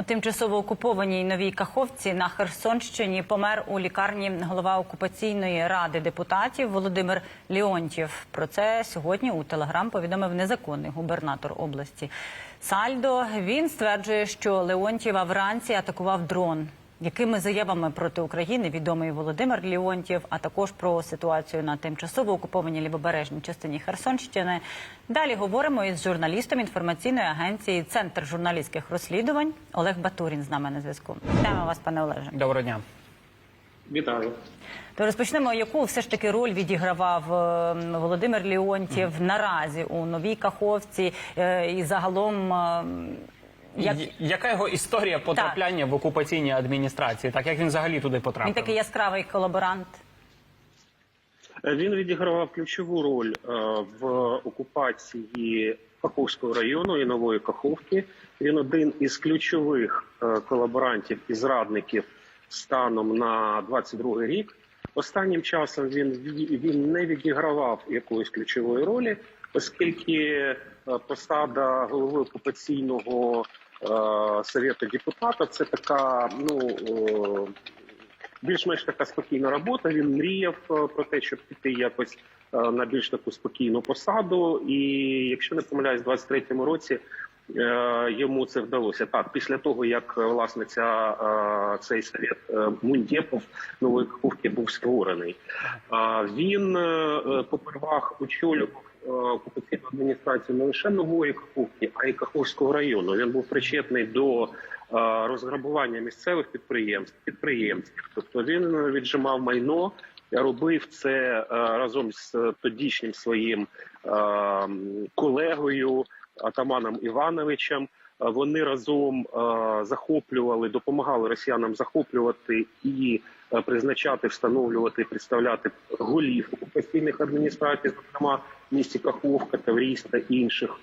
У тимчасово окупованій новій Каховці на Херсонщині помер у лікарні голова окупаційної ради депутатів Володимир Леонтьєв. Про це сьогодні у телеграм повідомив незаконний губернатор області. Сальдо він стверджує, що Леонтьєва вранці атакував дрон. Якими заявами проти України відомий Володимир Леонтьєв, а також про ситуацію на тимчасово окупованій лівобережній частині Херсонщини. Далі говоримо із журналістом інформаційної агенції Центр журналістських розслідувань Олег Батурін з нами на зв'язку. Вітаємо вас, пане Олеже. Доброго дня. Вітаю. То розпочнемо, яку все ж таки роль відігравав е, Володимир Леонтьєв наразі у новій Каховці е, і загалом. Як Як... Яка його історія потрапляння в окупаційній адміністрації? Так як він взагалі туди він потрапив? такий яскравий колаборант? Він відігравав ключову роль е, в окупації Каховського району і нової Каховки. Він один із ключових е, колаборантів і зрадників станом на 22 рік. Останнім часом він він не відігравав якоїсь ключової ролі, оскільки е, посада голови окупаційного е, совєту депутата це така, ну. більш-менш така спокійна робота. Він мріяв е, про те, щоб піти якось на більш таку спокійну посаду. І якщо не помиляюсь, в 23-му році йому це вдалося. Так, після того як власне ця цей совет Мундєпов нової Каховки був створений. Він попервах очолював окупаційну адміністрацію не лише нової Каховки, а й Каховського району. Він був причетний до е, розграбування місцевих підприємств, підприємців. Тобто він віджимав майно, робив це е, разом з тодішнім своїм е, колегою Атаманом Івановичем. Е, Вони разом е, захоплювали, допомагали росіянам захоплювати і е, призначати, встановлювати, представляти голів окупаційних адміністрацій, зокрема в місті Каховка, Таврійськ та інших.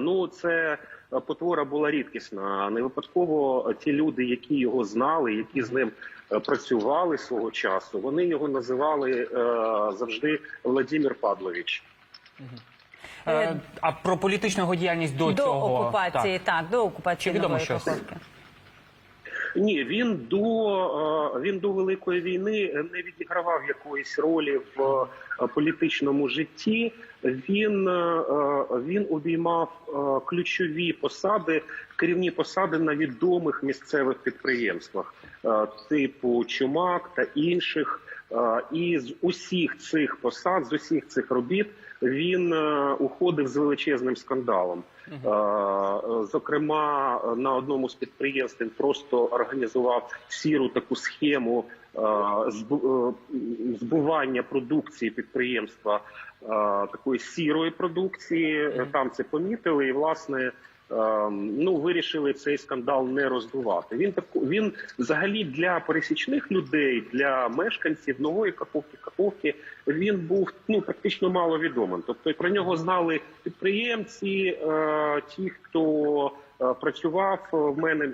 Ну, це потвора була рідкісна. Не випадково ті люди, які його знали, які з ним працювали свого часу, вони його називали завжди Владимир Падлович. Е, а про політичну його діяльність до, до цього окупації, Так. так. до окупації Чи відомо щось? Ні, він до е, він до великої війни не відігравав якоїсь ролі в е, політичному житті. Він е, е, він обіймав е, ключові посади, керівні посади на відомих місцевих підприємствах, е, типу Чумак та інших. Е, І з усіх цих посад, з усіх цих робіт він е, уходив з величезним скандалом. Е, Зокрема, на одному з підприємств він просто організував сіру таку схему збу- збування продукції підприємства такої сірої продукції. Там це помітили, і власне. Е, Ну, вирішили цей скандал не роздувати. Він так він взагалі для пересічних людей, для мешканців нової каховки, каховки він був ну практично мало відомим. Тобто про нього знали підприємці, е, ті, хто е, працював в мене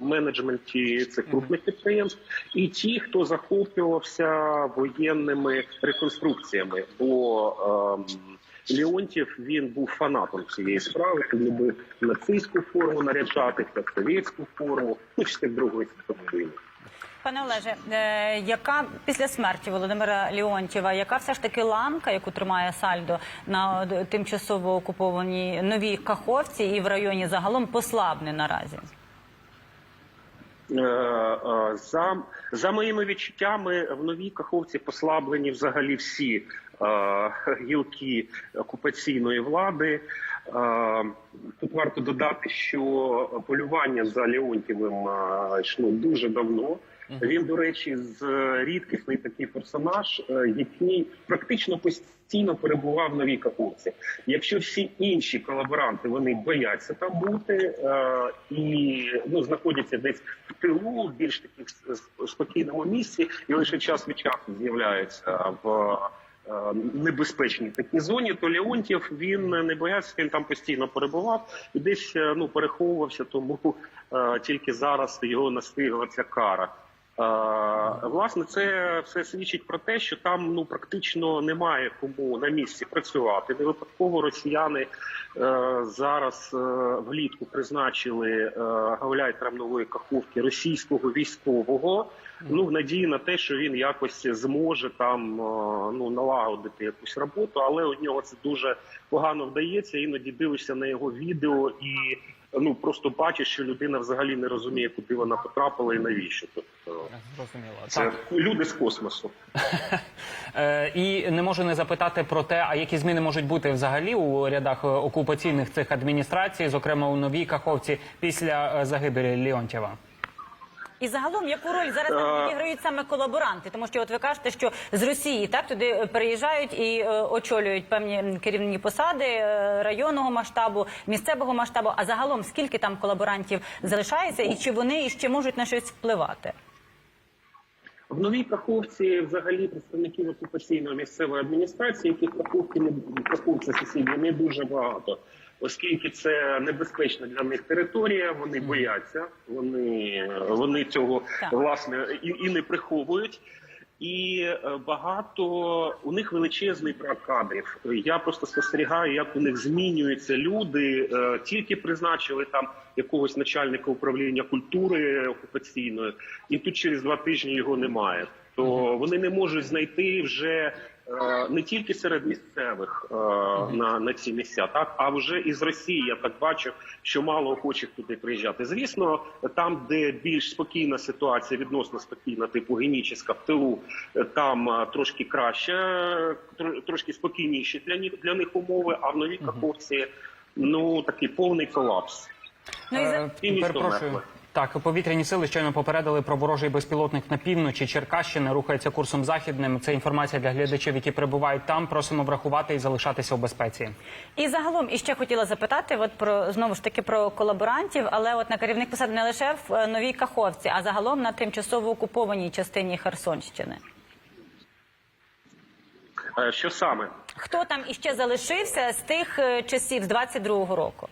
в менеджменті цих крупних підприємств, і ті, хто захоплювався воєнними реконструкціями. Бо ем, Леонтьєв він був фанатом цієї справи. Він любив нацистську форму наряджати, та совєтську форму, ну часи Другої світової війни. Пане Олеже, е, яка після смерті Володимира Леонтьєва, яка все ж таки ламка, яку тримає Сальдо на тимчасово окупованій новій Каховці і в районі загалом послабне наразі? Е, е, За, за моїми відчуттями, в новій каховці послаблені взагалі всі гілки окупаційної влади. Е, Тут варто додати, що полювання за Леонтьєвим е, йшло дуже давно. Він, до речі, з рідкісний такий персонаж, е, який практично постійно перебував в новій каховці. Якщо всі інші колаборанти вони бояться там бути е, і ну знаходяться десь в тилу, в більш таких спокійному місці, і лише час від часу з'являються в. Е, Небезпечній такій зоні, то Леонтьєв він не боявся, він там постійно перебував і десь е, ну переховувався, тому е, тільки зараз його настигла ця кара. Власне, це все свідчить про те, що там ну практично немає кому на місці працювати. Не випадково росіяни е, зараз е, влітку призначили е, гауляйтером нової каховки російського військового. Ну в надії на те, що він якось зможе там е, ну налагодити якусь роботу, але у нього це дуже погано вдається. Іноді дивишся на його відео і ну просто бачиш, що людина взагалі не розуміє, куди вона потрапила і навіщо. Тобто Зрозуміло. це Так. люди з космосу. Е, і не можу не запитати про те, а які зміни можуть бути взагалі у рядах е, окупаційних цих адміністрацій, зокрема у новій Каховці, після е, загибелі Леонтьєва. І загалом, яку роль зараз там Е, відіграють саме колаборанти? Тому що от ви кажете, що з Росії так туди е, переїжджають і е, очолюють певні керівні посади е, районного масштабу, місцевого масштабу. А загалом скільки там колаборантів залишається, і чи вони іще можуть на щось впливати? В новій Каховці взагалі представників окупаційної місцевої адміністрації, яких Каховки не Каховці сусідні не дуже багато, оскільки це небезпечна для них територія. Вони бояться, вони, вони цього Так. власне і, і не приховують. І е, багато у них величезний брак кадрів. Я просто спостерігаю, як у них змінюються люди. Е, Тільки призначили там якогось начальника управління культури окупаційної, і тут через два тижні його немає. То вони не можуть знайти вже не тільки серед місцевих е, на, на ці місця, так а вже із Росії. Я так бачу, що мало охочих туди приїжджати. Звісно, там, де більш спокійна ситуація, відносно спокійна, типу геніческа в тилу, е, там е, трошки краще, е, трошки спокійніші для них для них умови. А в новій Каховці ну такий повний колапс. Ну і за Е, перепрошую. Так, повітряні сили щойно попередили про ворожий безпілотник на півночі Черкащини. Рухається курсом західним. Це інформація для глядачів, які перебувають там. Просимо врахувати і залишатися у безпеці. І загалом іще хотіла запитати, от про знову ж таки про колаборантів, але от на керівник посад не лише в е, новій Каховці, а загалом на тимчасово окупованій частині Херсонщини. Е, Що саме? Хто там іще залишився з тих е, часів з 22-го року?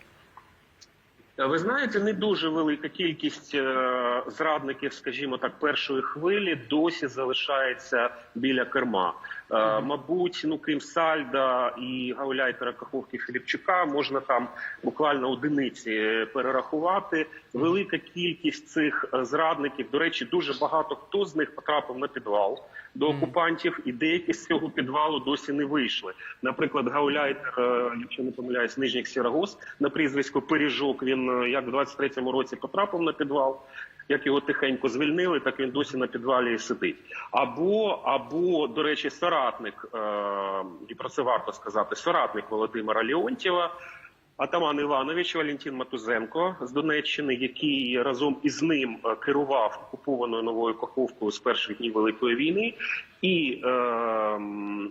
Е, Ви знаєте, не дуже велика кількість е, зрадників, скажімо так, першої хвилі досі залишається біля керма. Е, Мабуть, ну крім Сальда і гауляйтера Каховки Філіпчука, можна там буквально одиниці перерахувати. Велика кількість цих е, зрадників. До речі, дуже багато хто з них потрапив на підвал до окупантів, і деякі з цього підвалу досі не вийшли. Наприклад, гауляйтер, е, якщо не помиляюсь, Нижніх Сірагос на прізвисько Пиріжок. Він е, як в 23-му році потрапив на підвал. Як його тихенько звільнили, так він досі на підвалі і сидить. Або, або до речі, соратник, е, і про це варто сказати, соратник Володимира Леонтьєва, Атаман Іванович Валентин Матузенко з Донеччини, який разом із ним е, керував окупованою новою Каховкою з перших днів Великої війни і е,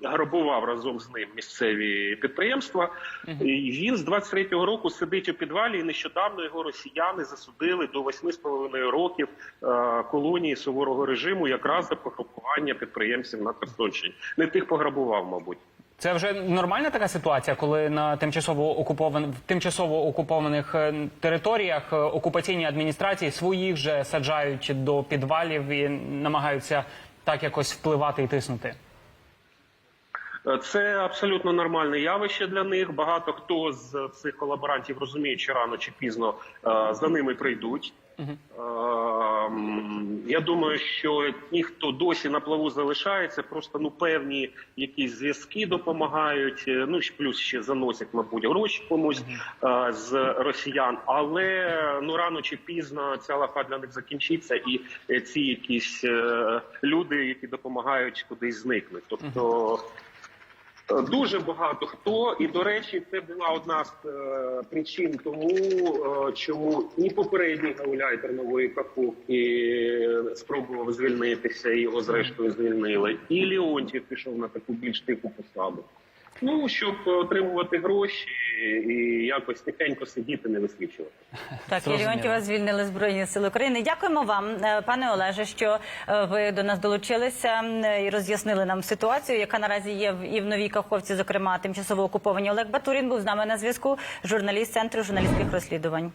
грабував разом з ним місцеві підприємства. І він з 23-го року сидить у підвалі, і нещодавно його росіяни засудили до 8,5 років е, колонії суворого режиму, якраз за пограбування підприємців на Херсонщині. Не тих пограбував, мабуть. Це вже нормальна така ситуація, коли на тимчасово окупован в тимчасово окупованих е, територіях е, окупаційні адміністрації своїх же саджають до підвалів і намагаються так якось впливати і тиснути. Це абсолютно нормальне явище для них. Багато хто з цих колаборантів розуміє, що рано чи пізно е, за ними прийдуть. Ем, Я думаю, що ті, хто досі на плаву залишається, просто ну певні якісь зв'язки допомагають. е, Ну плюс ще заносять, мабуть, гроші комусь е, з росіян. Але ну рано чи пізно ця лафа для них закінчиться, і е, ці якісь люди, які допомагають кудись зникнуть. Тобто. Е, Дуже багато хто, і до речі, це була одна з е, причин тому, е, чому і попередній гауляйтер нової каховки спробував звільнитися, і його зрештою звільнили. І Леонтів пішов на таку більш тиху посаду. Ну щоб отримувати гроші і якось тихенько сидіти, не висвічувати. Так. Леонтьєва звільнили Збройні Сили України. Дякуємо вам, е, пане Олеже, що е, ви до нас долучилися і роз'яснили нам ситуацію, яка наразі є в- і в Новій Каховці, зокрема тимчасово окуповані. Олег Батурін був з нами на зв'язку, журналіст Центру журналістських розслідувань.